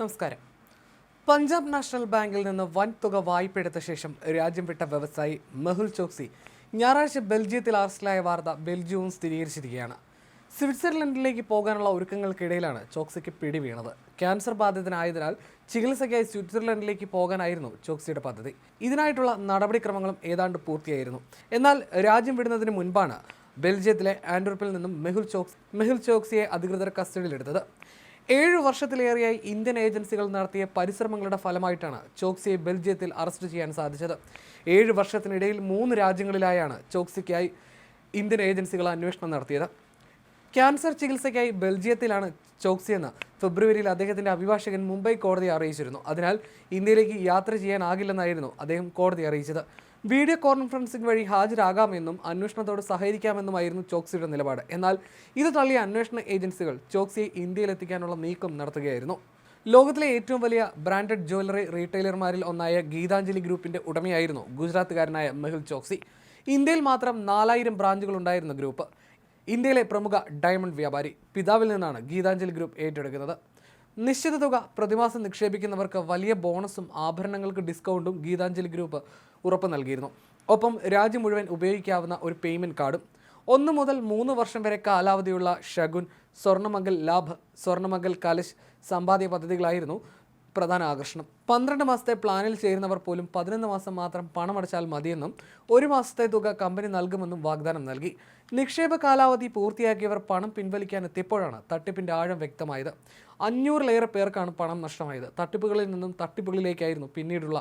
നമസ്കാരം. പഞ്ചാബ് നാഷണൽ ബാങ്കിൽ നിന്ന് വൻ തുക വായ്പയെടുത്ത ശേഷം രാജ്യം വിട്ട വ്യവസായി മെഹുൽ ചോക്സി ഞായറാഴ്ച ബെൽജിയത്തിൽ അറസ്റ്റിലായ വാർത്ത ബെൽജിയവും സ്ഥിരീകരിച്ചിരിക്കുകയാണ്. സ്വിറ്റ്സർലൻഡിലേക്ക് പോകാനുള്ള ഒരുക്കങ്ങൾക്കിടയിലാണ് ചോക്സിക്ക് പിടി വീണത്. ക്യാൻസർ ബാധിതനായതിനാൽ ചികിത്സയ്ക്കായി സ്വിറ്റ്സർലൻഡിലേക്ക് പോകാനായിരുന്നു ചോക്സിയുടെ പദ്ധതി. ഇതിനായിട്ടുള്ള നടപടിക്രമങ്ങളും ഏതാണ്ട് പൂർത്തിയായിരുന്നു. എന്നാൽ രാജ്യം വിടുന്നതിന് മുൻപാണ് ബെൽജിയത്തിലെ ആൻഡ്രൂപ്പിൽ നിന്നും മെഹുൽ ചോക്സ് മെഹുൽ ചോക്സിയെ അധികൃതർ കസ്റ്റഡിയിലെടുത്തത്. ഏഴു വർഷത്തിലേറെയായി ഇന്ത്യൻ ഏജൻസികൾ നടത്തിയ പരിശ്രമങ്ങളുടെ ഫലമായിട്ടാണ് ചോക്സിയെ ബെൽജിയത്തിൽ അറസ്റ്റ് ചെയ്യാൻ സാധിച്ചത്. ഏഴ് വർഷത്തിനിടയിൽ മൂന്ന് രാജ്യങ്ങളിലായാണ് ചോക്സിക്കായി ഇന്ത്യൻ ഏജൻസികൾ അന്വേഷണം നടത്തിയത്. ക്യാൻസർ ചികിത്സയ്ക്കായി ബെൽജിയത്തിലാണ് ചോക്സിയെന്ന് ഫെബ്രുവരിയിൽ അദ്ദേഹത്തിന്റെ അഭിഭാഷകൻ മുംബൈ കോടതിയെ അറിയിച്ചിരുന്നു. അതിനാൽ ഇന്ത്യയിലേക്ക് യാത്ര ചെയ്യാനാകില്ലെന്നായിരുന്നു അദ്ദേഹം കോടതി അറിയിച്ചത്. വീഡിയോ കോൺഫറൻസിംഗ് വഴി ഹാജരാകാമെന്നും അന്വേഷണത്തോട് സഹകരിക്കാമെന്നുമായിരുന്നു ചോക്സിയുടെ നിലപാട്. എന്നാൽ ഇത് തള്ളിയ അന്വേഷണ ഏജൻസികൾ ചോക്സിയെ ഇന്ത്യയിലെത്തിക്കാനുള്ള നീക്കം നടത്തുകയായിരുന്നു. ലോകത്തിലെ ഏറ്റവും വലിയ ബ്രാൻഡഡ് ജ്വല്ലറി റീറ്റെയിലർമാരിൽ ഒന്നായ ഗീതാഞ്ജലി ഗ്രൂപ്പിന്റെ ഉടമയായിരുന്നു ഗുജറാത്തുകാരനായ മെഹുൽ ചോക്സി. ഇന്ത്യയിൽ മാത്രം നാലായിരം ബ്രാഞ്ചുകൾ ഉണ്ടായിരുന്ന ഗ്രൂപ്പ്. ഇന്ത്യയിലെ പ്രമുഖ ഡയമണ്ട് വ്യാപാരി പിതാവിൽ നിന്നാണ് ഗീതാഞ്ജലി ഗ്രൂപ്പ് ഏറ്റെടുക്കുന്നത്. നിശ്ചിത തുക പ്രതിമാസം നിക്ഷേപിക്കുന്നവർക്ക് വലിയ ബോണസും ആഭരണങ്ങൾക്ക് ഡിസ്കൗണ്ടും ഗീതാഞ്ജലി ഗ്രൂപ്പ് ഉറപ്പ് നൽകിയിരുന്നു. ഒപ്പം രാജ്യം മുഴുവൻ ഉപയോഗിക്കാവുന്ന ഒരു പേയ്മെന്റ് കാർഡും. ഒന്ന് മുതൽ മൂന്ന് വർഷം വരെ കാലാവധിയുള്ള ഷഗുൻ സ്വർണമംഗൽ ലാഭ് സ്വർണമംഗൽ കലശ് സമ്പാദ്യ പദ്ധതികളായിരുന്നു പ്രധാന ആകർഷണം. പന്ത്രണ്ട് മാസത്തെ പ്ലാനിൽ ചേരുന്നവർ പോലും പതിനൊന്ന് മാസം മാത്രം പണമടച്ചാൽ മതിയെന്നും ഒരു മാസത്തെ തുക കമ്പനി നൽകുമെന്നും വാഗ്ദാനം നൽകി. നിക്ഷേപ കാലാവധി പൂർത്തിയാക്കിയവർ പണം പിൻവലിക്കാൻ എത്തിയപ്പോഴാണ് തട്ടിപ്പിന്റെ ആഴം വ്യക്തമായത്. അഞ്ഞൂറിലേറെ പേർക്കാണ് പണം നഷ്ടമായത്. തട്ടിപ്പുകളിൽ നിന്നും തട്ടിപ്പുകളിലേക്കായിരുന്നു പിന്നീടുള്ള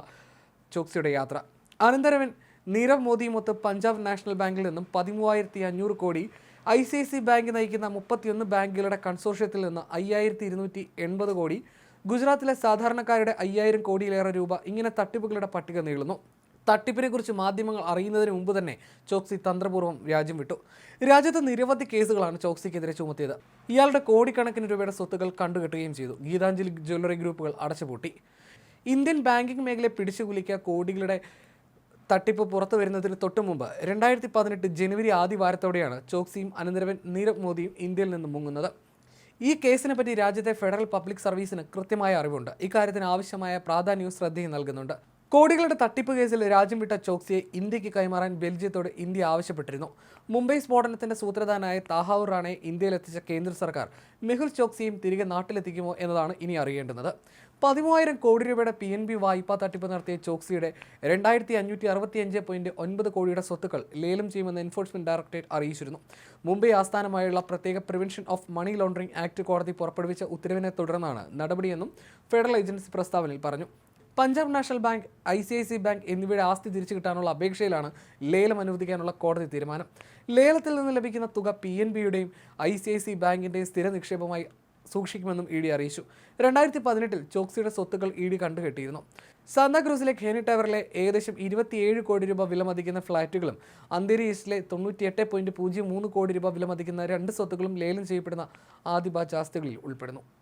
ചോക്സിയുടെ യാത്ര. അനന്തരവൻ നീരവ് മോദിയുമൊത്ത് പഞ്ചാബ് നാഷണൽ ബാങ്കിൽ നിന്നും പതിമൂവായിരത്തി അഞ്ഞൂറ് കോടി I C I C bank നയിക്കുന്ന മുപ്പത്തിയൊന്ന് ബാങ്കുകളുടെ കൺസോർഷ്യത്തിൽ നിന്ന് അയ്യായിരത്തി ഇരുന്നൂറ്റി എൺപത് കോടി ഗുജറാത്തിലെ സാധാരണക്കാരുടെ അയ്യായിരം കോടിയിലേറെ രൂപ ഇങ്ങനെ തട്ടിപ്പുകളുടെ പട്ടിക നീളുന്നു. തട്ടിപ്പിനെ കുറിച്ച് മാധ്യമങ്ങൾ അറിയുന്നതിന് മുമ്പ് തന്നെ ചോക്സി തന്ത്രപൂർവം രാജ്യം വിട്ടു. രാജ്യത്ത് നിരവധി കേസുകളാണ് ചോക്സിക്കെതിരെ ചുമത്തിയത്. ഇയാളുടെ കോടിക്കണക്കിന് രൂപയുടെ സ്വത്തുക്കൾ കണ്ടുകെട്ടുകയും ചെയ്തു. ഗീതാഞ്ജലി ജ്വല്ലറി ഗ്രൂപ്പുകൾ അടച്ചുപൂട്ടി. ഇന്ത്യൻ ബാങ്കിംഗ് മേഖലയെ പിടിച്ചുകുലിക്കുക കോടികളുടെ തട്ടിപ്പ് പുറത്തു വരുന്നതിന് തൊട്ടു മുമ്പ് രണ്ടായിരത്തി പതിനെട്ട് ജനുവരി ആദ്യ വാരത്തോടെയാണ് ചോക്സിയും അനന്തരവൻ നീരവ് മോദിയും ഇന്ത്യയിൽ നിന്ന് മുങ്ങുന്നത്. ഈ കേസിനെ പറ്റി രാജ്യത്തെ ഫെഡറൽ പബ്ലിക് സർവീസിന് കൃത്യമായ അറിവുണ്ട്. ഇക്കാര്യത്തിന് ആവശ്യമായ പ്രാധാന്യവും ശ്രദ്ധയും നൽകുന്നുണ്ട്. കോടികളുടെ തട്ടിപ്പ് കേസിൽ രാജ്യം വിട്ട ചോക്സിയെ ഇന്ത്യയ്ക്ക് കൈമാറാൻ ബെൽജിയത്തോട് ഇന്ത്യ ആവശ്യപ്പെട്ടിരുന്നു. മുംബൈ സ്ഫോടനത്തിന്റെ സൂത്രധാനായ താഹാവൂർ റാണെ ഇന്ത്യയിലെത്തിച്ച കേന്ദ്ര സർക്കാർ മെഹുൽ ചോക്സിയും തിരികെ നാട്ടിലെത്തിക്കുമോ എന്നതാണ് ഇനി അറിയേണ്ടുന്നത്. പതിമൂവായിരം കോടി രൂപയുടെ പി എൻ ബി വായ്പാ തട്ടിപ്പ് നടത്തിയ ചോക്സിയുടെ രണ്ടായിരത്തി അഞ്ഞൂറ്റി അറുപത്തി അഞ്ച് പോയിന്റ് ഒൻപത് കോടിയുടെ സ്വത്തുക്കൾ ലേലം ചെയ്യുമെന്ന് എൻഫോഴ്സ്മെന്റ് ഡയറക്ടറേറ്റ് അറിയിച്ചിരുന്നു. മുംബൈ ആസ്ഥാനമായുള്ള പ്രത്യേക prevention of money laundering act കോടതി പുറപ്പെടുവിച്ച ഉത്തരവിനെ തുടർന്നാണ് നടപടിയെന്നും ഫെഡറൽ ഏജൻസി പ്രസ്താവനയിൽ പറഞ്ഞു. Punjab national bank I C I C bank എന്നിവയുടെ ആസ്തി തിരിച്ചു കിട്ടാനുള്ള അപേക്ഷയിലാണ് ലേലം അനുവദിക്കാനുള്ള കോടതി തീരുമാനം. ലേലത്തിൽ നിന്ന് ലഭിക്കുന്ന തുക പി എൻ ബിയുടെയും ഐ സി ഐ സി ബാങ്കിന്റെയും സ്ഥിര നിക്ഷേപമായി സൂക്ഷിക്കുമെന്നും ഇ ഡി അറിയിച്ചു. രണ്ടായിരത്തി പതിനെട്ടിൽ ചോക്സിയുടെ സ്വത്തുക്കൾ ഇ ഡി കണ്ടുകെട്ടിയിരുന്നു. സാന്താക്രൂസിലെ ഖേനി ടവറിലെ ഏകദേശം ഇരുപത്തിയേഴ് കോടി രൂപ വിലമതിക്കുന്ന ഫ്ളാറ്റുകളും അന്തേരി ഈസ്റ്റിലെ തൊണ്ണൂറ്റിയെട്ട് പോയിന്റ് പൂജ്യം മൂന്ന് കോടി രൂപ വിലമതിക്കുന്ന രണ്ട് സ്വത്തുക്കളും ലേലം ചെയ്യപ്പെടുന്ന ആദിബാജ് ആസ്തികളിൽ ഉൾപ്പെടുന്നു.